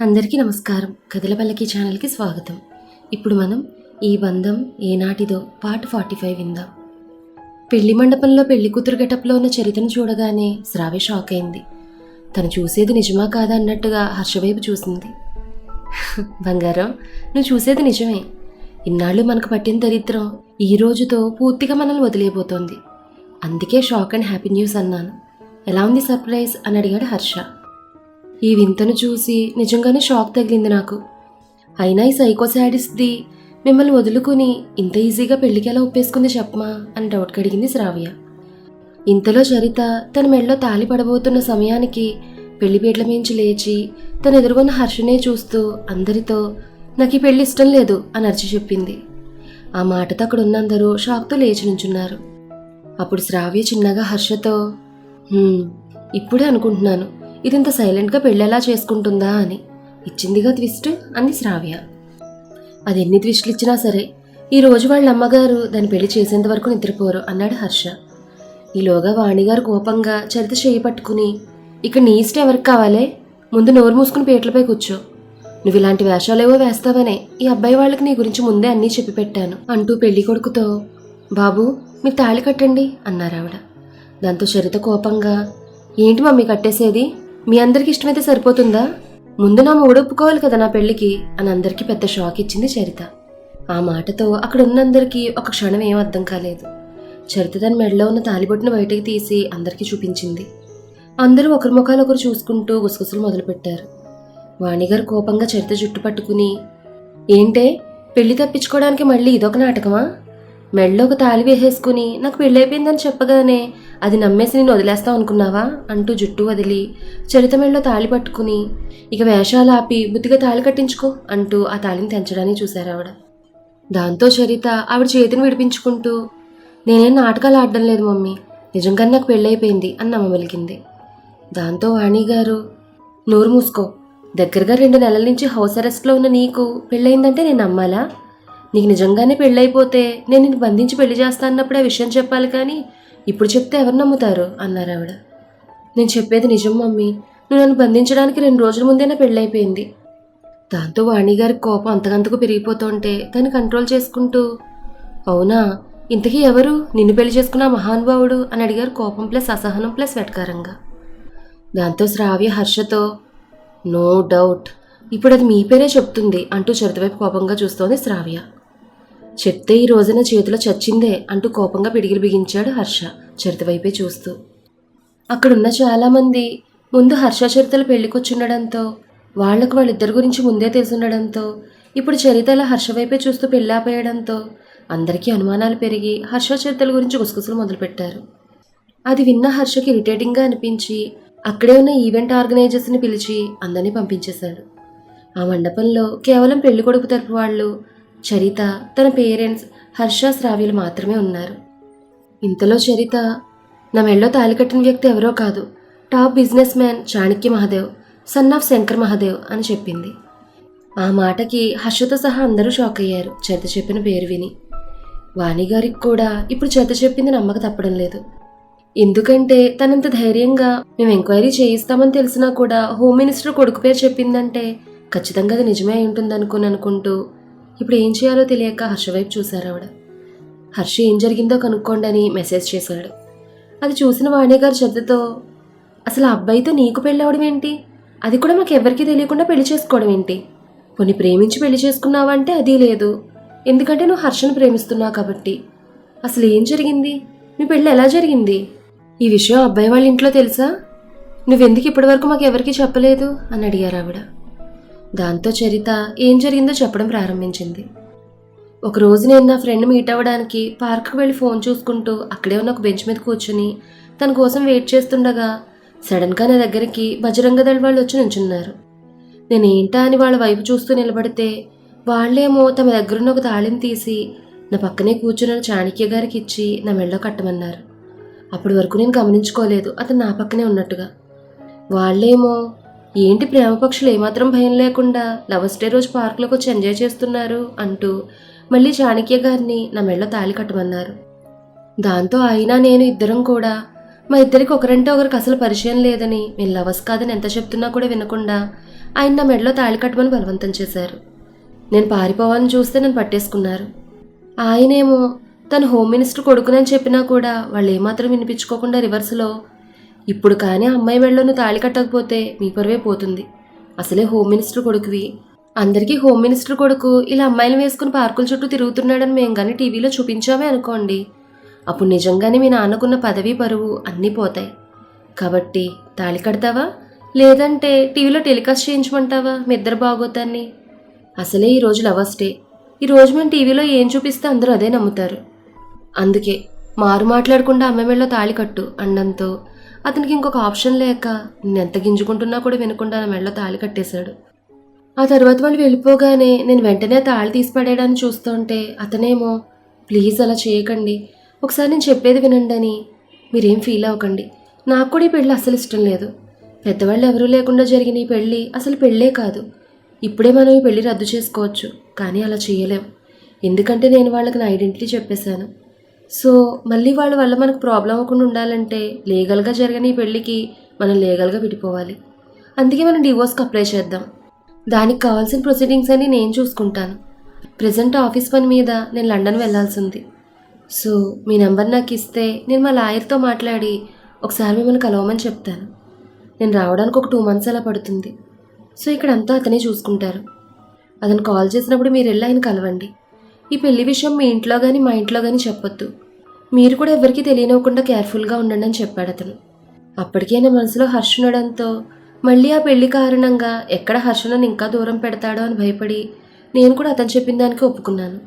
అందరికీ నమస్కారం. కథలపల్లకి ఛానల్కి స్వాగతం. ఇప్పుడు మనం ఈ బంధం ఏనాటిదో పార్ట్ ఫార్టీ ఫైవ్ విందాం. పెళ్ళి మండపంలో పెళ్ళి కూతురు గెటప్లో ఉన్న చరితను చూడగానే శ్రావ్య షాక్ అయింది. తను చూసేది నిజమా కాదా అన్నట్టుగా హర్షవైపు చూసింది. బంగారం నువ్వు చూసేది నిజమే. ఇన్నాళ్ళు మనకు పట్టిన దరిద్రం ఈ రోజుతో పూర్తిగా మనల్ని వదిలేయబోతోంది. అందుకే షాక్ అండ్ హ్యాపీ న్యూస్ అన్నాను. ఎలా ఉంది సర్ప్రైజ్? అని అడిగాడు హర్ష. ఈ వింతను చూసి నిజంగానే షాక్ తగిలింది నాకు. అయినా ఈ సైకో శాడిస్ది మిమ్మల్ని వదులుకుని ఇంత ఈజీగా పెళ్ళికి ఎలా ఒప్పేసుకుంది చెప్పమా అని డౌట్ కడిగింది శ్రావ్య. ఇంతలో చరిత తన మెడలో తాలి పడబోతున్న సమయానికి పెళ్ళిపీటల మించి లేచి తను ఎదుర్కొన్న హర్షనే చూస్తూ అందరితో నాకు ఈ పెళ్ళి ఇష్టం లేదు అని అరిచి చెప్పింది. ఆ మాటతో అక్కడ ఉన్నందరూ షాక్తో లేచి నుంచున్నారు. అప్పుడు శ్రావ్య చిన్నగా హర్షతో ఇప్పుడే అనుకుంటున్నాను. ఇది ఇంత సైలెంట్గా పెళ్ళెలా చేసుకుంటుందా అని. ఇచ్చిందిగా ట్విస్ట్ అంది శ్రావ్య. అది ఎన్ని ట్విస్టులు ఇచ్చినా సరే ఈ రోజు వాళ్ళ అమ్మగారు దాని పెళ్ళి చేసేంత వరకు నిద్రపోరు అన్నాడు హర్ష. ఈలోగా వాణిగారు కోపంగా చరిత చేయి పట్టుకుని ఇక నీ ఇష్టం ఎవరికి కావాలే? ముందు నోరు మూసుకుని పీటలపై కూర్చో. నువ్వు ఇలాంటి వేషాలేవో వేస్తావనే ఈ అబ్బాయి వాళ్ళకి నీ గురించి ముందే అన్నీ చెప్పి పెట్టాను అంటూ పెళ్ళి కొడుకుతో బాబు మీరు తాళి కట్టండి అన్నారు ఆవిడ. దాంతో చరిత కోపంగా ఏంటి మమ్మీ కట్టేసేది? మీ అందరికి ఇష్టమైతే సరిపోతుందా? ముందు నా మూడు ఒప్పుకోవాలి కదా నా పెళ్ళికి అని అందరికీ పెద్ద షాక్ ఇచ్చింది చరిత. ఆ మాటతో అక్కడ ఉన్నందరికీ ఒక క్షణం ఏం అర్థం కాలేదు. చరిత తన మెడలో ఉన్న తాలిబొట్టును బయటకు తీసి అందరికీ చూపించింది. అందరూ ఒకరి ముఖాలు ఒకరు చూసుకుంటూ గుసగుసలు మొదలుపెట్టారు. వాణిగారు కోపంగా చరిత జుట్టు పట్టుకుని ఏంటే పెళ్ళి తప్పించుకోవడానికి మళ్ళీ ఇదొక నాటకమా? మెడలో ఒక తాళి వేసేసుకుని నాకు పెళ్ళైపోయిందని చెప్పగానే అది నమ్మేసి నేను వదిలేస్తావు అనుకున్నావా? అంటూ జుట్టు వదిలి చరిత తాళి పట్టుకుని ఇక వేషాలు ఆపి బుద్ధిగా తాళి కట్టించుకో అంటూ ఆ తాళిని తెంచడానికి చూశారు ఆవిడ. దాంతో చరిత ఆవిడ చేతిని విడిపించుకుంటూ నేనేం నాటకాలు ఆడడం లేదు మమ్మీ నిజంగా నాకు పెళ్ళైపోయింది అని నమ్మబలికింది దాంతో వాణి గారు నోరు మూసుకో దగ్గరగా రెండు నెలల నుంచి హౌస్ అరెస్ట్లో ఉన్న నీకు పెళ్ళయిందంటే నేను నమ్మాలా? నీకు నిజంగానే పెళ్ళైపోతే నేను నిన్ను బంధించి పెళ్ళి చేస్తా అన్నప్పుడే ఆ విషయం చెప్పాలి కానీ ఇప్పుడు చెప్తే ఎవరు నమ్ముతారు? అన్నారు ఆవిడ. నేను చెప్పేది నిజం మమ్మీ. నువ్వు నన్ను బంధించడానికి రెండు రోజుల ముందే నా పెళ్ళైపోయింది? దాంతో వాణిగారి కోపం అంతకంతకు పెరిగిపోతుంటే దాన్ని కంట్రోల్ చేసుకుంటూ అవునా? ఇంతకీ ఎవరు? నిన్ను పెళ్ళి చేసుకున్న మహానుభావుడు? అని అడిగారు కోపం ప్లస్ అసహనం ప్లస్ వెటకారంగా. దాంతో శ్రావ్య హర్షతో నో డౌట్. ఇప్పుడు అది మీ పేరే చెప్తుంది అంటూ చరితవైపు కోపంగా చూస్తోంది శ్రావ్య. చెప్తే ఈ రోజున చేతిలో చచ్చిందే అంటూ కోపంగా పిడిగిలు బిగించాడు హర్ష చరితవైపే చూస్తూ. అక్కడున్న చాలామంది ముందు హర్ష చరితలు పెళ్ళికొచ్చుండడంతో వాళ్ళకు వాళ్ళిద్దరి గురించి ముందే తెలుసుండడంతో ఇప్పుడు చరితల హర్ష వైపే చూస్తూ పెళ్ళాపోయడంతో అందరికీ అనుమానాలు పెరిగి హర్ష చరితల గురించి గుసగుసలు మొదలుపెట్టారు. అది విన్న హర్షకి ఇరిటేటింగ్గా అనిపించి అక్కడే ఉన్న ఈవెంట్ ఆర్గనైజర్స్ని పిలిచి అందరినీ పంపించేశాడు. ఆ మండపంలో కేవలం పెళ్ళి కొడుకు తరపు వాళ్ళు చరిత తన పేరెంట్స్ హర్ష శ్రావ్యులు మాత్రమే ఉన్నారు. ఇంతలో చరిత నా మెళ్ళో తాలికట్టిన వ్యక్తి ఎవరో కాదు. Top businessman Chanakya Mahadev son of Shankar Mahadev అని చెప్పింది. ఆ మాటకి హర్షతో సహా అందరూ షాక్ అయ్యారు చరిత చెప్పిన పేరు విని. వాణిగారికి కూడా ఇప్పుడు చరిత చెప్పింది నమ్మక తప్పడం లేదు. ఎందుకంటే తనంత ధైర్యంగా మేము ఎంక్వైరీ చేయిస్తామని తెలిసినా కూడా హోమ్ మినిస్టర్ కొడుకు పేరు చెప్పిందంటే ఖచ్చితంగా అది నిజమే అయి ఉంటుంది అనుకుంటూ ఇప్పుడు ఏం చేయాలో తెలియక హర్ష వైపు చూశారు ఆవిడ. హర్ష ఏం జరిగిందో కనుక్కోండి అని మెసేజ్ చేశాడు. అది చూసిన వాణి గారు శ్రద్ధతో అసలు ఆ అబ్బాయితో నీకు పెళ్ళవడం ఏంటి? అది కూడా మాకు ఎవరికీ తెలియకుండా పెళ్ళి చేసుకోవడం ఏంటి? కొన్ని ప్రేమించి పెళ్ళి చేసుకున్నావంటే అది లేదు. ఎందుకంటే నువ్వు హర్షను ప్రేమిస్తున్నావు కాబట్టి. అసలు ఏం జరిగింది? మీ పెళ్ళి ఎలా జరిగింది? ఈ విషయం అబ్బాయి వాళ్ళ ఇంట్లో తెలుసా? నువ్వెందుకు ఇప్పటివరకు మాకు ఎవరికీ చెప్పలేదు? అని అడిగారు ఆవిడ. దాంతో చరిత ఏం జరిగిందో చెప్పడం ప్రారంభించింది. ఒకరోజు నేను నా ఫ్రెండ్ మీట్ అవ్వడానికి పార్క్కి వెళ్ళి ఫోన్ చూసుకుంటూ అక్కడే ఉన్న ఒక బెంచ్ మీద కూర్చుని తన కోసం వెయిట్ చేస్తుండగా సడన్గా నా దగ్గరికి బజరంగ దళ వాళ్ళు వచ్చి నించున్నారు. నేను అని వాళ్ళ వైపు చూస్తూ నిలబడితే వాళ్ళేమో తమ దగ్గరున్న ఒక తాళిని తీసి నా పక్కనే కూర్చున్న చాణక్య గారికి ఇచ్చి నా మెళ్ళో కట్టమన్నారు. అప్పటి వరకు నేను గమనించుకోలేదు అతను నా పక్కనే ఉన్నట్టుగా. వాళ్ళేమో ఏంటి ప్రేమపక్షులు ఏమాత్రం భయం లేకుండా లవర్స్ డే రోజు పార్కులోకి వచ్చి ఎంజాయ్ చేస్తున్నారు అంటూ మళ్ళీ చాణక్య గారిని నా మెళ్ళ తాళి కట్టమన్నారు. దాంతో అయినా నేను ఇద్దరం కూడా మా ఇద్దరికి ఒకరంటే ఒకరికి అసలు పరిచయం లేదని మేము లవర్స్ కాదని ఎంత చెప్తున్నా కూడా వినకుండా ఆయన నా మెడలో తాళి కట్టమని బలవంతం చేశారు. నేను పారిపోవాలని చూస్తే నన్ను పట్టేసుకున్నారు. ఆయనేమో తను హోమ్ మినిస్టర్ కొడుకునని చెప్పినా కూడా వాళ్ళు ఏమాత్రం వినిపించుకోకుండా రివర్స్లో ఇప్పుడు కానీ అమ్మాయి మెళ్ళను తాళి కట్టకపోతే మీ పరువే పోతుంది. అసలే హోమ్ మినిస్టర్ కొడుకువి. అందరికీ హోమ్ మినిస్టర్ కొడుకు ఇలా అమ్మాయిలు వేసుకుని పార్కుల చుట్టూ తిరుగుతున్నాడని మేము కానీ టీవీలో చూపించామే అనుకోండి. అప్పుడు నిజంగానే మీ నాన్నకున్న పదవి పరువు అన్నీ పోతాయి. కాబట్టి తాళి కడతావా? లేదంటే టీవీలో టెలికాస్ట్ చేయించమంటావా మీ ఇద్దరు బాగోతాన్ని? అసలే ఈరోజు లవర్స్ డే ఈరోజు మేము టీవీలో ఏం చూపిస్తే అందరూ అదే నమ్ముతారు. అందుకే మారు మాట్లాడకుండా అమ్మాయి మెడలో తాళి కట్టు అండంతో అతనికి ఇంకొక ఆప్షన్ లేక నేను ఎంత గింజుకుంటున్నా కూడా వినకుండా నా మెడలో తాళి కట్టేశాడు. ఆ తర్వాత వాళ్ళు వెళ్ళిపోగానే నేను వెంటనే తాళి తీసి పడేయడానికి చూస్తుంటే అతనేమో ప్లీజ్ అలా చేయకండి. ఒకసారి నేను చెప్పేది వినండి అని మీరేం ఫీల్ అవ్వకండి. నాకు కూడా ఈ పెళ్ళి అసలు ఇష్టం లేదు. పెద్దవాళ్ళు ఎవరూ లేకుండా జరిగిన ఈ పెళ్ళి అసలు పెళ్ళే కాదు. ఇప్పుడే మనం ఈ పెళ్ళి రద్దు చేసుకోవచ్చు. కానీ అలా చేయలేం. ఎందుకంటే నేను వాళ్ళకి నా ఐడెంటిటీ చెప్పేశాను. సో మళ్ళీ వాళ్ళ వల్ల మనకు ప్రాబ్లం అవ్వకుండా ఉండాలంటే లీగల్గా జరిగిన ఈ పెళ్ళికి మనం లీగల్గా విడిపోవాలి. అందుకే మనం డివోర్స్కి అప్లై చేద్దాం. దానికి కావాల్సిన ప్రొసీడింగ్స్ అన్నీ నేను చూసుకుంటాను. ప్రజెంట్ ఆఫీస్ పని మీద నేను లండన్ వెళ్ళాల్సి ఉంది సో మీ నెంబర్ నాకు ఇస్తే నేను మా లాయర్తో మాట్లాడి ఒకసారి మిమ్మల్ని కలవమని చెప్తాను. నేను రావడానికి ఒక టూ మంత్స్ అలా పడుతుంది. సో ఇక్కడ అంతా అతనే చూసుకుంటారు. అతను కాల్ చేసినప్పుడు మీరు వెళ్ళి ఆయన కలవండి. ఈ పెళ్ళి విషయం మీ ఇంట్లో కానీ మా ఇంట్లో కానీ చెప్పొద్దు. మీరు కూడా ఎవరికీ తెలియనివ్వకుండా కేర్ఫుల్గా ఉండండి అని చెప్పాడు అతను. అప్పటికే నా మనసులో హర్ష ఉండడంతో మళ్ళీ ఆ పెళ్ళి కారణంగా ఎక్కడ హర్షణను ఇంకా దూరం పెడతాడో అని భయపడి నేను కూడా అతను చెప్పిన దానికి ఒప్పుకున్నాను.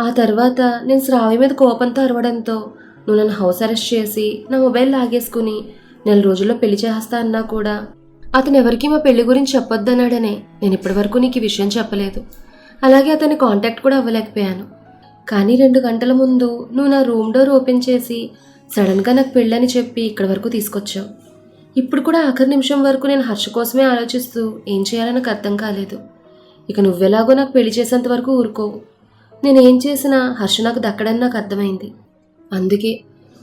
ఆ తర్వాత నేను శ్రావ్య మీద కోపంతో అరవడంతో నువ్వు నన్ను హౌస్ అరెస్ట్ చేసి నా మొబైల్ లాగేసుకుని నెల రోజుల్లో పెళ్ళి చేస్తా అన్నా కూడా అతను ఎవరికీ మా పెళ్ళి గురించి చెప్పొద్దన్నాడనే నేను ఇప్పటివరకు నీకు ఈ విషయం చెప్పలేదు. అలాగే అతని కాంటాక్ట్ కూడా అవ్వలేకపోయాను. కానీ రెండు గంటల ముందు నువ్వు నా రూమ్ డోర్ ఓపెన్ చేసి సడన్గా నాకు పెళ్ళని చెప్పి ఇక్కడి వరకు తీసుకొచ్చావు. ఇప్పుడు కూడా ఆఖరి నిమిషం వరకు నేను హర్ష కోసమే ఆలోచిస్తూ ఏం చేయాలో నాకు అర్థం కాలేదు. ఇక నువ్వెలాగో నాకు పెళ్ళి చేసేంత వరకు ఊరుకోవు నేనేం చేసినా హర్ష నాకు దక్కడని నాకు అర్థమైంది. అందుకే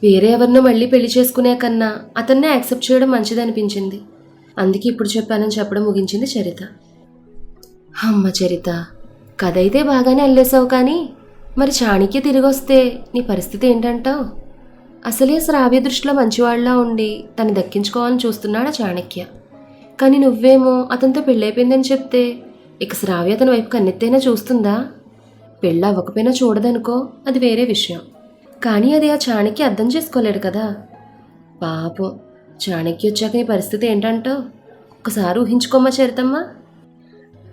వేరే ఎవరినో మళ్ళీ పెళ్ళి చేసుకునే కన్నా అతన్నే యాక్సెప్ట్ చేయడం మంచిదనిపించింది. అందుకే ఇప్పుడు చెప్పానని చెప్పడం ముగించింది చరిత. అమ్మ చరిత కథ అయితే బాగానే అల్లేసావు కానీ మరి చాణక్య తిరిగొస్తే నీ పరిస్థితి ఏంటంటావు? అసలే శ్రావ్య దృష్టిలో మంచివాళ్ళా ఉండి తను దక్కించుకోవాలని చూస్తున్నాడు చాణక్య? కానీ నువ్వేమో అతనితో పెళ్ళైపోయిందని చెప్తే ఇక శ్రావ్య అతని వైపు కన్నెత్తైనా చూస్తుందా? పెళ్ళి అవ్వకపోయినా చూడదనుకో అది వేరే విషయం. కానీ అది ఆ చాణక్య అర్థం చేసుకోలేడు కదా. పాపం చాణక్య వచ్చాక నీ పరిస్థితి ఏంటంటావు? ఒకసారి ఊహించుకోమ్మా చరితమ్మా.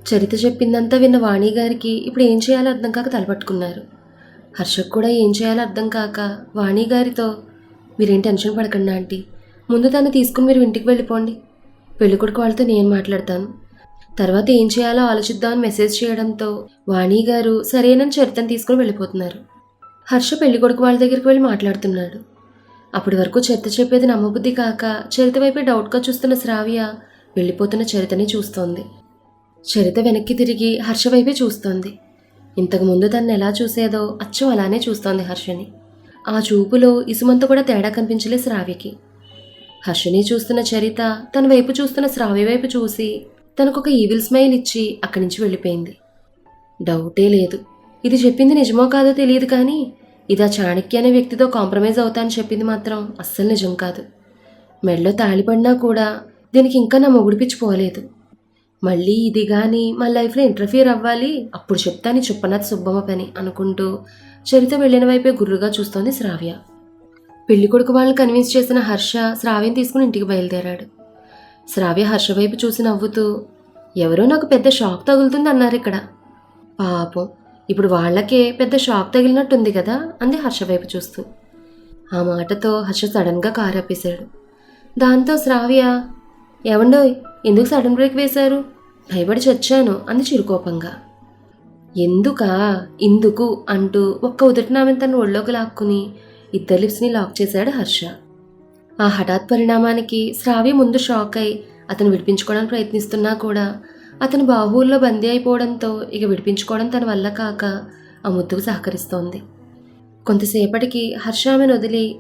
చరిత చెప్పిందంతా విన్న వాణి గారికి ఇప్పుడు ఏం చేయాలో అర్థం కాక తలపట్టుకున్నారు. హర్షకు కూడా ఏం చేయాలో అర్థం కాక వాణి గారితో మీరేం టెన్షన్ పడకండి ఆంటీ ముందు తను తీసుకుని మీరు ఇంటికి వెళ్ళిపోండి. పెళ్ళికొడుకు వాళ్ళతో నేను మాట్లాడతాను. తర్వాత ఏం చేయాలో ఆలోచిద్దామని మెసేజ్ చేయడంతో వాణి గారు సరేనని చరితను తీసుకుని వెళ్ళిపోతున్నారు. హర్ష పెళ్ళికొడుకు వాళ్ళ దగ్గరికి వెళ్ళి మాట్లాడుతున్నాడు. అప్పటి వరకు చరిత చెప్పేది నమ్మబుద్ధి కాక చరిత వైపే డౌట్గా చూస్తున్న శ్రావ్య వెళ్ళిపోతున్న చరితని చూస్తోంది. చరిత వెనక్కి తిరిగి హర్ష వైపే చూస్తోంది. ఇంతకుముందు తన్ను ఎలా చూసేదో అచ్చం అలానే చూస్తోంది హర్షని. ఆ చూపులో ఇసుమంత కూడా తేడా కనిపించలే శ్రావ్యకి. హర్షని చూస్తున్న చరిత తన వైపు చూస్తున్న శ్రావ్య వైపు చూసి తనకొక ఈవిల్ స్మైల్ ఇచ్చి అక్కడి నుంచి వెళ్ళిపోయింది. డౌటే లేదు. ఇది చెప్పింది నిజమో కాదో తెలియదు కానీ ఇది ఆ చాణక్య అనే వ్యక్తితో కాంప్రమైజ్ అవుతా అని చెప్పింది మాత్రం అస్సలు నిజం కాదు. మెడలో తాళిపడినా కూడా దీనికి ఇంకా నా మొగుడు పిచ్చి పోలేదు. మళ్ళీ ఇది కానీ మా లైఫ్లో ఇంటర్ఫియర్ అవ్వాలి. అప్పుడు చెప్తాను ఈ చుప్పనాథ్ సుబ్బమ్మ పని అనుకుంటూ చరిత వెళ్ళిన వైపే గుర్రుగా చూస్తోంది శ్రావ్య. పెళ్ళి కొడుకు వాళ్ళని కన్విన్స్ చేసిన హర్ష శ్రావ్యం తీసుకుని ఇంటికి బయలుదేరాడు. శ్రావ్య హర్ష వైపు చూసి నవ్వుతూ ఎవరో నాకు పెద్ద షాక్ తగులుతుంది అన్నారు ఇక్కడ. పాపం ఇప్పుడు వాళ్ళకే పెద్ద షాక్ తగిలినట్టుంది కదా? అంది హర్ష వైపు చూస్తూ. ఆ మాటతో హర్ష సడన్గా కారు ఆపేశాడు దాంతో శ్రావ్య ఏవండోయ్ ఎందుకు సడన్ బ్రేక్ వేశారు? భయపడి చచ్చాను అంది చిరుకోపంగా. ఎందుకా? ఇందుకు అంటూ ఒక్క ఉదటినామెను తన ఒళ్ళోకి లాక్కుని ఇద్దరు లిప్స్ని లాక్ చేశాడు హర్ష. ఆ హఠాత్ పరిణామానికి శ్రావ్య ముందు షాక్ అయి అతను విడిపించుకోవడానికి ప్రయత్నిస్తున్నా కూడా అతను బాహువుల్లో బందీ అయిపోవడంతో ఇక విడిపించుకోవడం తన వల్ల కాక ఆ ముద్దుకు సహకరిస్తోంది. కొంతసేపటికి హర్ష ఆమెను వదిలి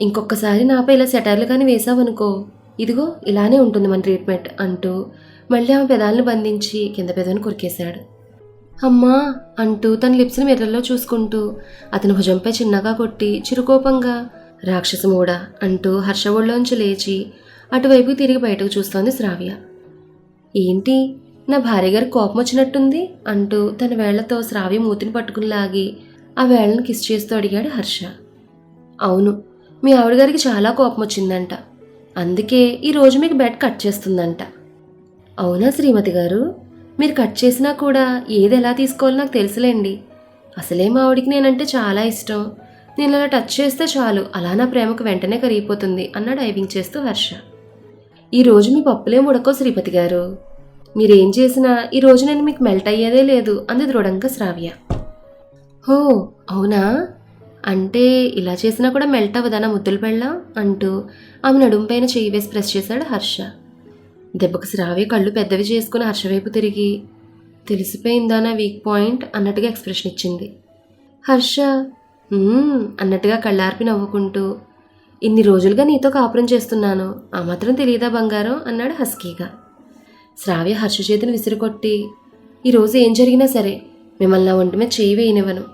ఇంకొకసారి నాపై ఇలా సెటర్లు కానీ వేసావనుకో ఇదిగో ఇలానే ఉంటుంది మన ట్రీట్మెంట్ అంటూ మళ్ళీ ఆమె పెదాలను బంధించి కింద పెదవిని కొరికేశాడు. అమ్మా అంటూ తన లిప్స్ని మిర్రల్లో చూసుకుంటూ అతని భుజంపై చిన్నగా కొట్టి చిరుకోపంగా రాక్షసమూడ అంటూ హర్ష ఒళ్ళోంచి లేచి అటువైపు తిరిగి బయటకు చూస్తోంది శ్రావ్య. ఏంటి నా భార్య గారి కోపం వచ్చినట్టుంది అంటూ తన వేళ్ళతో శ్రావ్య మూతిని పట్టుకుని లాగి ఆ వేళ్ళను కిస్ చేస్తూ అడిగాడు హర్ష. అవును మీ ఆవిడ గారికి చాలా కోపం వచ్చిందంట. అందుకే ఈరోజు మీకు బెడ్ కట్ చేస్తుందంట. అవునా శ్రీమతి గారు? మీరు కట్ చేసినా కూడా ఏది ఎలా తీసుకోవాలో నాకు తెలుసులేండి. అసలే మా ఆవిడికి నేనంటే చాలా ఇష్టం. నేను అలా టచ్ చేస్తే చాలు అలా నా ప్రేమకు వెంటనే కరిగిపోతుంది అన్న డైవింగ్ చేస్తూ హర్ష. ఈరోజు మీ పప్పులేం ఉడకో శ్రీపతి గారు. మీరేం చేసినా ఈరోజు నేను మీకు మెల్ట్ అయ్యేదే లేదు అంది దృఢంగా శ్రావ్య. హో అవునా? అంటే ఇలా చేసినా కూడా మెల్ట్ అవ్వదనా ముద్దులు పెళ్ళా? అంటూ ఆమె నడుము చెయ్యి వేసి ప్రెస్ చేశాడు హర్ష. దెబ్బకు శ్రావ్య కళ్ళు పెద్దవి చేసుకుని హర్ష వైపు తిరిగి తెలిసిపోయిందా నా వీక్ పాయింట్ అన్నట్టుగా ఎక్స్ప్రెషన్ ఇచ్చింది. హర్ష అన్నట్టుగా కళ్ళార్పి నవ్వుకుంటూ ఇన్ని రోజులుగా నీతో కాపురం చేస్తున్నాను. ఆ మాత్రం తెలియదా బంగారం? అన్నాడు హస్కీగా. శ్రావ్య హర్ష చేతిని విసిరికొట్టి ఈరోజు ఏం జరిగినా సరే మిమ్మల్ని నా ఒంటి మీద చేయి వేయనివ్వను.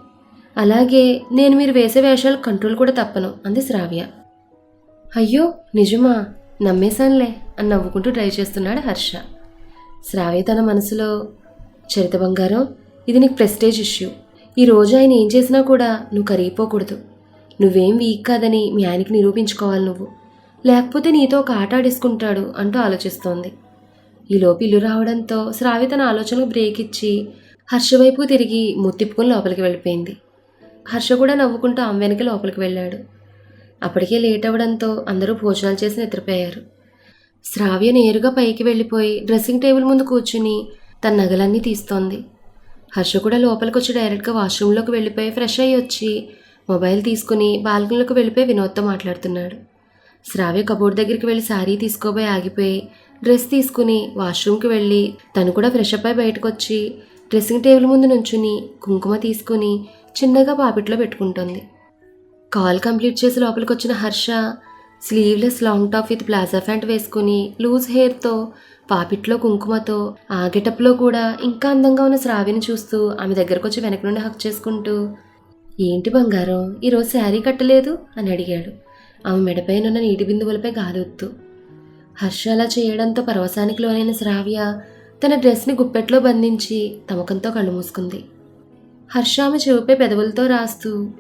అలాగే నేను మీరు వేసే వేషాలు కంట్రోల్ కూడా తప్పను అంది శ్రావ్య అయ్యో నిజమా? నమ్మేశానులే అని నవ్వుకుంటూ డ్రైవ్ చేస్తున్నాడు హర్ష. శ్రావ్య తన మనసులో చరిత బంగారం ఇది నీకు ప్రెస్టేజ్ ఇష్యూ. ఈ రోజు ఆయన ఏం చేసినా కూడా నువ్వు కరిగిపోకూడదు. నువ్వేం వీక్ కాదని మీ ఆయనకి నిరూపించుకోవాలి నువ్వు. లేకపోతే నీతో ఒక ఆట ఆడేసుకుంటాడు అంటూ ఆలోచిస్తోంది. ఈలోపు ఇల్లు రావడంతో శ్రావ్య తన ఆలోచనకు బ్రేక్ ఇచ్చి హర్ష వైపు తిరిగి ముత్తిప్పుకొని లోపలికి వెళ్ళిపోయింది. హర్ష కూడా నవ్వుకుంటూ ఆమె వెనక లోపలికి వెళ్ళాడు. అప్పటికే లేట్ అవ్వడంతో అందరూ భోజనాలు చేసి నిద్రపోయారు. శ్రావ్య నేరుగా పైకి వెళ్ళిపోయి డ్రెస్సింగ్ టేబుల్ ముందు కూర్చుని తన నగలన్నీ తీస్తోంది. హర్ష కూడా లోపలికి వచ్చి డైరెక్ట్గా వాష్రూమ్లోకి వెళ్ళిపోయి ఫ్రెష్ అయ్యి వచ్చి మొబైల్ తీసుకుని బాల్కనీలోకి వెళ్ళిపోయి వినోద్తో మాట్లాడుతున్నాడు. శ్రావ్య కబోర్డ్ దగ్గరికి వెళ్ళి శారీ తీసుకోబోయి ఆగిపోయి డ్రెస్ తీసుకుని వాష్రూమ్కి వెళ్ళి తను కూడా ఫ్రెష్ అప్ అయి బయటకు వచ్చి డ్రెస్సింగ్ టేబుల్ ముందు నుంచుని కుంకుమ తీసుకుని చిన్నగా పాపిట్లో పెట్టుకుంటుంది. కాల్ కంప్లీట్ చేసి లోపలికి వచ్చిన Harsha sleeveless long top with palazzo pant వేసుకుని లూజ్ హెయిర్తో పాపిట్లో కుంకుమతో ఆ గెటప్లో కూడా ఇంకా అందంగా ఉన్న శ్రావిని చూస్తూ ఆమె దగ్గరకు వచ్చి వెనక నుండి హక్ చేసుకుంటూ ఏంటి బంగారం? ఈరోజు శారీ కట్టలేదు? అని అడిగాడు. ఆమె మెడపైన ఉన్న నీటి బిందువులపై గాలొత్తు. హర్ష అలా చేయడంతో పరవశానికి లోనైన శ్రావ్య తన డ్రెస్ని గుప్పెట్లో బంధించి తమకంతో కళ్ళు మూసుకుంది. హర్ష ఆమె చెవిపై పెదవులతో రాస్తూ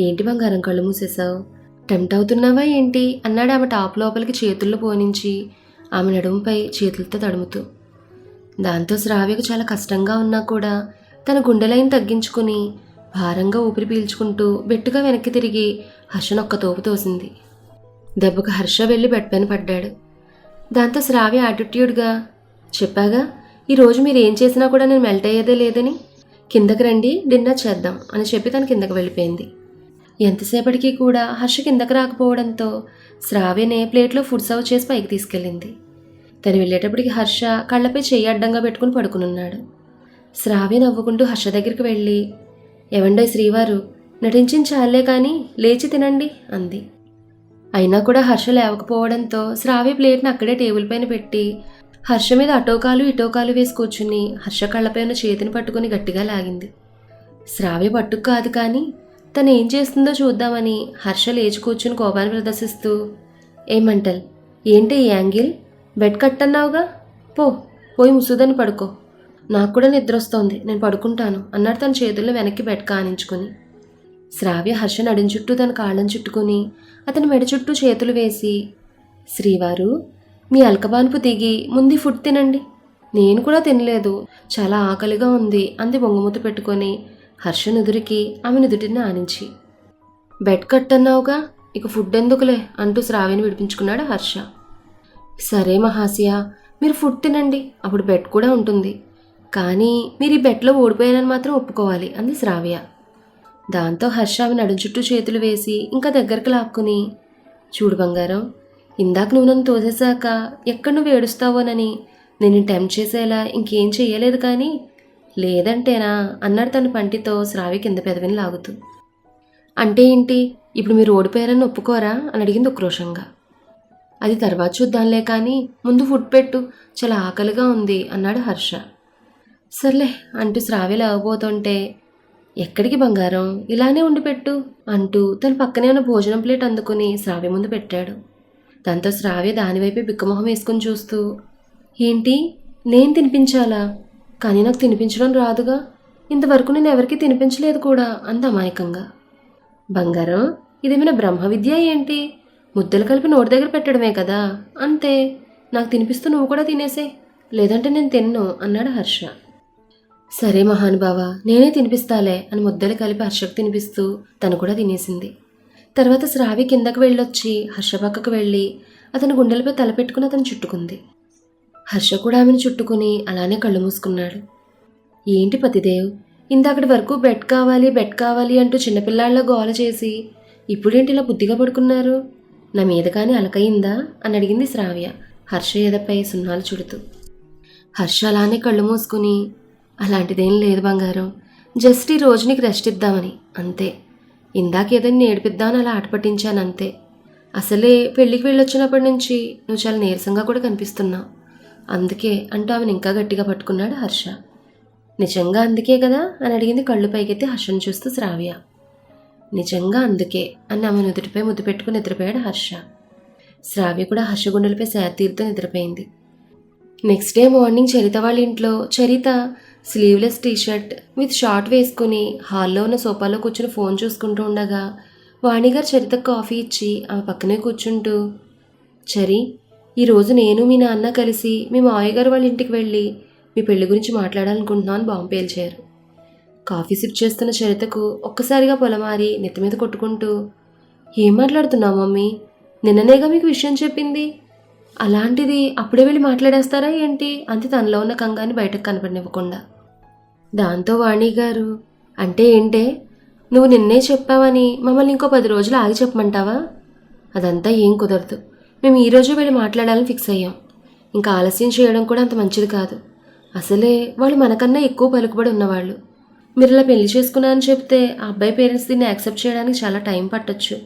ఏంటి బంగారం కళ్ళు మూసేశావు? టెంప్ట్ అవుతున్నావా ఏంటి? అన్నాడు ఆమె టాప్ లోపలికి చేతుల్లో పోనించి. ఆమె నడుముపై చేతులతో తడుముతూ. దాంతో శ్రావ్యకు చాలా కష్టంగా ఉన్నా కూడా తన గుండెలైన తగ్గించుకుని భారంగా ఊపిరి పీల్చుకుంటూ బెట్టుగా వెనక్కి తిరిగి హర్షను ఒక్క తోపు తోసింది. దెబ్బకు హర్ష వెళ్ళి బెడ్ పైన పడ్డాడు. దాంతో శ్రావ్య యాటిట్యూడ్గా చెప్పాగా ఈరోజు మీరు ఏం చేసినా కూడా నేను మెల్ట్ అయ్యేదే లేదని. కిందకి రండి డిన్నర్ చేద్దాం అని చెప్పి తను కిందకి వెళ్ళిపోయింది. ఎంతసేపటికి కూడా హర్ష కిందకు రాకపోవడంతో శ్రావ్యనే ప్లేట్లో ఫుడ్ సర్వ్ చేసి పైకి తీసుకెళ్ళింది. తను వెళ్ళేటప్పటికి హర్ష కళ్ళపై చెయ్యి అడ్డంగా పెట్టుకుని పడుకునున్నాడు. శ్రావ్య నవ్వుకుంటూ హర్ష దగ్గరికి వెళ్ళి ఎవండో శ్రీవారు నటించిన చాలే కానీ లేచి తినండి అంది. అయినా కూడా హర్ష లేవకపోవడంతో శ్రావ్య ప్లేట్ని అక్కడే టేబుల్ పైన పెట్టి హర్ష మీద అటోకాలు ఇటోకాలు వేసి కూర్చుని హర్ష కళ్ళపై ఉన్న చేతిని పట్టుకుని గట్టిగా లాగింది. శ్రావ్య పట్టుకు కాదు కానీ తను ఏం చేస్తుందో చూద్దామని హర్ష లేచి కూర్చుని కోపాన్ని ప్రదర్శిస్తూ ఏమంటల్ ఏంటి ఈ యాంగిల్? బెడ్ కట్టన్నావుగా? పో పోయి ముసుదని పడుకో. నాకు కూడా నిద్ర వస్తోంది నేను పడుకుంటాను అన్నాడు తన చేతుల్లో వెనక్కి బెడ్ కానించుకుని. శ్రావ్య హర్ష నడుం చుట్టూ తన కాళ్ళను చుట్టుకుని అతని మెడ చుట్టూ చేతులు వేసి శ్రీవారు మీ అల్కబాన్పు దిగి ముందు ఫుడ్ తినండి. నేను కూడా తినలేదు. చాలా ఆకలిగా ఉంది అంది బొంగుమూత పెట్టుకొని హర్ష నుదురికి ఆమె నుదుటిని ఆనించి బెడ్ కట్టన్నావుగా? ఇక ఫుడ్ ఎందుకులే అంటూ శ్రావ్యని విడిపించుకున్నాడు హర్ష. సరే మహాశయ మీరు ఫుడ్ తినండి అప్పుడు బెడ్ కూడా ఉంటుంది. కానీ మీరు ఈ బెడ్లో ఓడిపోయానని మాత్రం ఒప్పుకోవాలి అంది శ్రావ్య. దాంతో హర్ష ఆమె నడుం చుట్టూ చేతులు వేసి ఇంకా దగ్గరకు లాక్కుని చూడు బంగారం ఇందాక నువ్వు నన్ను తోసేశాక ఎక్కడ నువ్వు ఏడుస్తావోనని నేను టెంప్ట్ చేసేలా ఇంకేం చేయలేదు కానీ లేదంటేనా? అన్నాడు తన పంటితో శ్రావి కింద పెదవిని లాగుతూ. అంటే ఏంటి? ఇప్పుడు మీరు ఓడిపోయారని ఒప్పుకోరా? అని అడిగింది ఉక్రోషంగా. అది తర్వాత చూద్దాంలే కానీ ముందు ఫుడ్ పెట్టు. చాలా ఆకలిగా ఉంది అన్నాడు హర్ష. సర్లే అంటూ శ్రావి లేవబోతుంటే ఎక్కడికి బంగారం? ఇలానే ఉండి పెట్టు అంటూ తన పక్కనే ఉన్న భోజనం ప్లేట్ అందుకుని శ్రావి ముందు పెట్టాడు. దాంతో శ్రావ్య దానివైపే బిక్కమొహం వేసుకుని చూస్తూ ఏంటి? నేను తినిపించాలా? కానీ నాకు తినిపించడం రాదుగా. ఇంతవరకు నేను ఎవరికీ తినిపించలేదు కూడా అంత అమాయకంగా. బంగారం ఇదేమైనా బ్రహ్మ విద్య ఏంటి? ముద్దలు కలిపి నోటి దగ్గర పెట్టడమే కదా. అంతే నాకు తినిపిస్తూ నువ్వు కూడా తినేసే. లేదంటే నేను తిన్ను అన్నాడు హర్ష. సరే మహానుభావ నేనే తినిపిస్తాలే అని ముద్దలు కలిపి హర్షకు తినిపిస్తూ తను కూడా తినేసింది. తర్వాత శ్రావి కిందకు వెళ్ళొచ్చి హర్ష పక్కకు వెళ్ళి అతని గుండెలపై తలపెట్టుకుని అతను చుట్టుకుంది. హర్ష కూడా ఆమెను చుట్టుకుని అలానే కళ్ళు మూసుకున్నాడు. ఏంటి పతిదేవ్? ఇందాకటి వరకు బెడ్ కావాలి బెడ్ కావాలి అంటూ చిన్నపిల్లాళ్ళ గోల చేసి ఇప్పుడేంటి ఇలా బుద్ధిగా పడుకున్నారు? నా మీద కానీ అలకయిందా? అని అడిగింది శ్రావ్య. హర్ష ఎదపై సున్నాలు చుడుతూ. హర్ష అలానే కళ్ళు మూసుకుని అలాంటిదేం లేదు బంగారం. జస్ట్ ఈ రోజు నీకు రెస్ట్ ఇద్దామని అంతే. ఇందాక ఏదైనా నేర్పిద్దామని అలా ఆట పట్టించాను అంతే. అసలే పెళ్ళికి వెళ్ళొచ్చినప్పటి నుంచి నువ్వు చాలా నీరసంగా కూడా కనిపిస్తున్నావు. అందుకే అంటూ ఆమెను ఇంకా గట్టిగా పట్టుకున్నాడు హర్ష. నిజంగా అందుకే కదా? అని అడిగింది కళ్ళు పైకెత్తి హర్షను చూస్తూ శ్రావ్య. నిజంగా అందుకే అని ఆమె నుదుటిపై ముద్దు పెట్టుకుని నిద్రపోయాడు హర్ష. శ్రావ్య కూడా హర్ష గుండెలపై శాతీరుతో నిద్రపోయింది. నెక్స్ట్ డే మార్నింగ్ చరిత వాళ్ళ ఇంట్లో Charitha sleeveless T-shirt with short వేసుకుని హాల్లో ఉన్న సోఫాలో కూర్చుని ఫోన్ చూసుకుంటూ ఉండగా వాణిగారు చరితకు కాఫీ ఇచ్చి ఆమె పక్కనే కూర్చుంటూ చరి ఈరోజు నేను మీ నాన్న కలిసి మీ మావయ్యగారు వాళ్ళ ఇంటికి వెళ్ళి మీ పెళ్ళి గురించి మాట్లాడాలనుకుంటున్నాను బాంబు పేల్చారు. కాఫీ సిప్ చేస్తున్న చరితకు ఒక్కసారిగా పొలమారి నెత్తి మీద కొట్టుకుంటూ ఏం మాట్లాడుతున్నావు మమ్మీ? నిన్ననేగా మీకు విషయం చెప్పింది? అలాంటిది అప్పుడే వెళ్ళి మాట్లాడేస్తారా ఏంటి? అంతే తనలో ఉన్న కంగాన్ని బయటకు కనపడనివ్వకుండా. దాంతో వాణి గారు అంటే ఏంటే? నువ్వు నిన్నే చెప్పావని మమ్మల్ని ఇంకో పది రోజులు ఆగి చెప్పమంటావా? అదంతా ఏం కుదరదు. మేము ఈరోజు వెళ్ళి మాట్లాడాలని ఫిక్స్ అయ్యాం. ఇంకా ఆలస్యం చేయడం కూడా అంత మంచిది కాదు. అసలే వాళ్ళు మనకన్నా ఎక్కువ పలుకుబడి ఉన్నవాళ్ళు. మీరు ఇలా పెళ్ళి చేసుకున్నారని చెప్తే ఆ అబ్బాయి పేరెంట్స్ దీన్ని యాక్సెప్ట్ చేయడానికి చాలా టైం పట్టొచ్చు.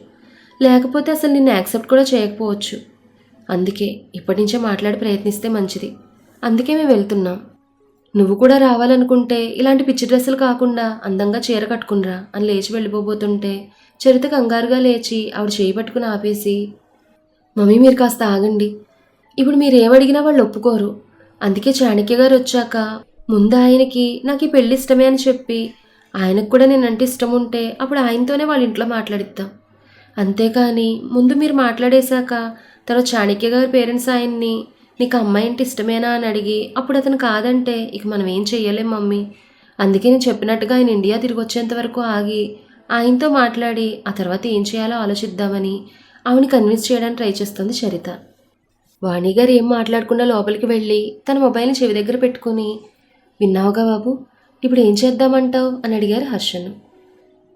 లేకపోతే అసలు నిన్ను యాక్సెప్ట్ కూడా చేయకపోవచ్చు. అందుకే ఇప్పటి నుంచే మాట్లాడి ప్రయత్నిస్తే మంచిది. అందుకే మేము వెళ్తున్నాం. నువ్వు కూడా రావాలనుకుంటే ఇలాంటి పిచ్చి డ్రెస్సులు కాకుండా అందంగా చీర కట్టుకునిరా అని లేచి వెళ్ళిపోబోతుంటే చరిత కంగారుగా లేచి ఆవిడ చేయి పట్టుకుని ఆపేసి మమ్మీ మీరు కాస్త ఆగండి. ఇప్పుడు మీరు ఏమడిగినా వాళ్ళు ఒప్పుకోరు. అందుకే చాణక్య గారు వచ్చాక ముందు ఆయనకి నాకు ఈ పెళ్ళి ఇష్టమే అని చెప్పి ఆయనకు కూడా నేనంటే ఇష్టం ఉంటే అప్పుడు ఆయనతోనే వాళ్ళ ఇంట్లో మాట్లాడిద్దాం. అంతేకాని ముందు మీరు మాట్లాడేశాక తర్వాత చాణక్య గారి పేరెంట్స్ ఆయన్ని నీకు అమ్మాయి అంటే ఇష్టమేనా? అని అడిగి అప్పుడు అతను కాదంటే ఇక మనం ఏం చెయ్యలేం మమ్మీ. అందుకే నేను చెప్పినట్టుగా ఆయన ఇండియా తిరిగి వచ్చేంత వరకు ఆగి ఆయనతో మాట్లాడి ఆ తర్వాత ఏం చేయాలో ఆలోచిద్దామని ఆవిని కన్విన్స్ చేయడానికి ట్రై చేస్తుంది చరిత. వాణి గారు ఏం మాట్లాడకుండా లోపలికి వెళ్ళి తన మొబైల్ని చెవి దగ్గర పెట్టుకుని విన్నావుగా బాబు ఇప్పుడు ఏం చేద్దామంటావు? అని అడిగారు హర్షను.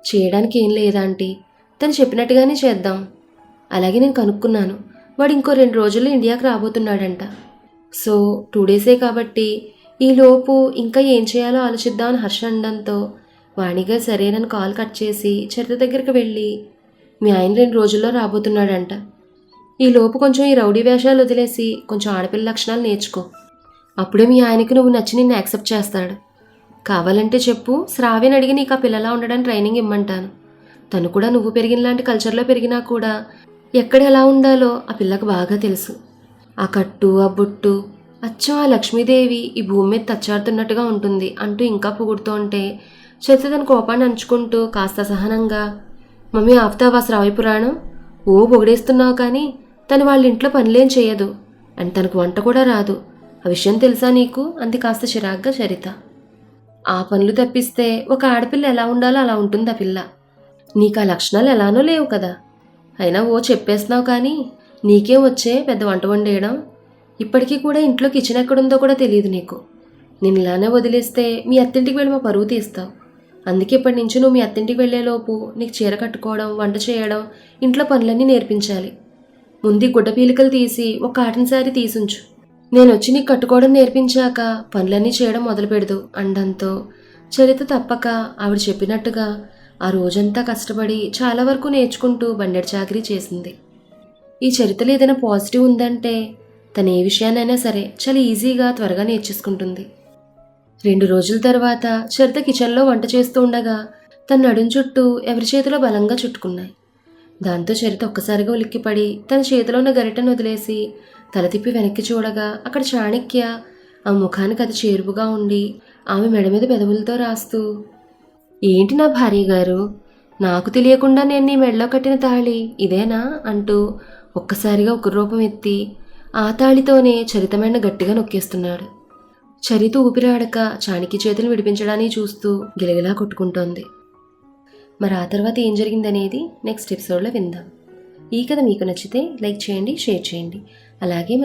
చేయడానికి ఏం లేదా ఆంటీ తను చెప్పినట్టుగానే చేద్దాం. అలాగే నేను కనుక్కున్నాను. వాడు ఇంకో రెండు రోజుల్లో ఇండియాకి రాబోతున్నాడంట. సో టూ డేసే కాబట్టి ఈలోపు ఇంకా ఏం చేయాలో ఆలోచిద్దామని హర్ష అనడంతో వాణిగా సరేనని కాల్ కట్ చేసి చరిత దగ్గరికి వెళ్ళి మీ ఆయన రెండు రోజుల్లో రాబోతున్నాడంట. ఈ లోపు కొంచెం ఈ రౌడీ వేషాలు వదిలేసి కొంచెం ఆడపిల్ల లక్షణాలు నేర్చుకో. అప్పుడే మీ ఆయనకి నువ్వు నచ్చి నిన్ను యాక్సెప్ట్ చేస్తాడు. కావాలంటే చెప్పు శ్రావ్యని అడిగి నీకు ఆ పిల్లలా ఉండడానికి ట్రైనింగ్ ఇమ్మంటాను. తను కూడా నువ్వు పెరిగిన లాంటి కల్చర్లో పెరిగినా కూడా ఎక్కడ ఎలా ఉండాలో ఆ పిల్లకు బాగా తెలుసు. ఆ కట్టు ఆ బొట్టు అచ్చం ఆ లక్ష్మీదేవి ఈ భూమి మీద తచ్చాడుతున్నట్టుగా ఉంటుంది అంటూ ఇంకా పొగుడుతూ ఉంటే చెత్త తన కోపాన్ని అంచుకుంటూ కాస్త సహనంగా మమ్మీ ఆఫ్తాబాస్ శ్రావ్య పురాణం ఓ పొగిడేస్తున్నావు కానీ తను వాళ్ళ ఇంట్లో పనులేం చేయదు. అండ్ తనకు వంట కూడా రాదు. ఆ విషయం తెలుసా నీకు? అంది కాస్త చిరాగ్గా చరిత. ఆ పనులు తప్పిస్తే ఒక ఆడపిల్ల ఎలా ఉండాలో అలా ఉంటుంది ఆ పిల్ల. నీకు ఆ లక్షణాలు ఎలానో లేవు కదా. అయినా ఓ చెప్పేస్తున్నావు కానీ నీకేం వచ్చే పెద్ద వంట వండేయడం ఇప్పటికీ కూడా ఇంట్లో కిచెన్ ఎక్కడుందో కూడా తెలియదు నీకు. నేను ఇలానే వదిలేస్తే మీ అత్తింటికి వెళ్ళి మా పరువు తీస్తావు. అందుకే ఇప్పటి నుంచి నువ్వు మీ అత్తింటికి వెళ్ళేలోపు నీకు చీర కట్టుకోవడం వంట చేయడం ఇంట్లో పనులన్నీ నేర్పించాలి. ముందు గుడ్డ పీలికలు తీసి ఒక కాటన్ శారీ తీసుంచు. నేను వచ్చి నీకు కట్టుకోవడం నేర్పించాక పనులన్నీ చేయడం మొదలు పెడదు అండంతో చరిత తప్పక ఆవిడ చెప్పినట్టుగా ఆ రోజంతా కష్టపడి చాలా వరకు నేర్చుకుంటూ బండెడు చాకరీ చేసింది. ఈ చరిత్రలో ఏదైనా పాజిటివ్ ఉందంటే తను ఏ విషయాన్నైనా సరే చాలా ఈజీగా త్వరగా నేర్చేసుకుంటుంది. రెండు రోజుల తర్వాత చరిత కిచెన్లో వంట చేస్తూ ఉండగా తన నడుం చుట్టూ ఎవరి చేతిలో బలంగా చుట్టుకున్నాయి. దాంతో చరిత ఒక్కసారిగా ఉలిక్కిపడి తన చేతిలో ఉన్న గరిటను వదిలేసి తల తిప్పి వెనక్కి చూడగా అక్కడ చాణక్య ఆ ముఖానికి అది చేరువుగా ఉండి ఆమె మెడ మీద పెదవులతో రాస్తూ ఏంటి నా భార్య గారు? నాకు తెలియకుండా నేను నీ మెడలో కట్టిన తాళి ఇదేనా? అంటూ ఒక్కసారిగా ఒక రూపం ఎత్తి ఆ తాళితోనే చరితమైన గట్టిగా నొక్కేస్తున్నాడు. చరిత ఊపిరాడక చాణికి చేతులు విడిపించడాన్ని చూస్తూ గిలగిలా కొట్టుకుంటోంది. మరి ఆ తర్వాత ఏం జరిగిందనేది నెక్స్ట్ ఎపిసోడ్లో విందాం. ఈ కథ మీకు నచ్చితే లైక్ చేయండి షేర్ చేయండి. అలాగే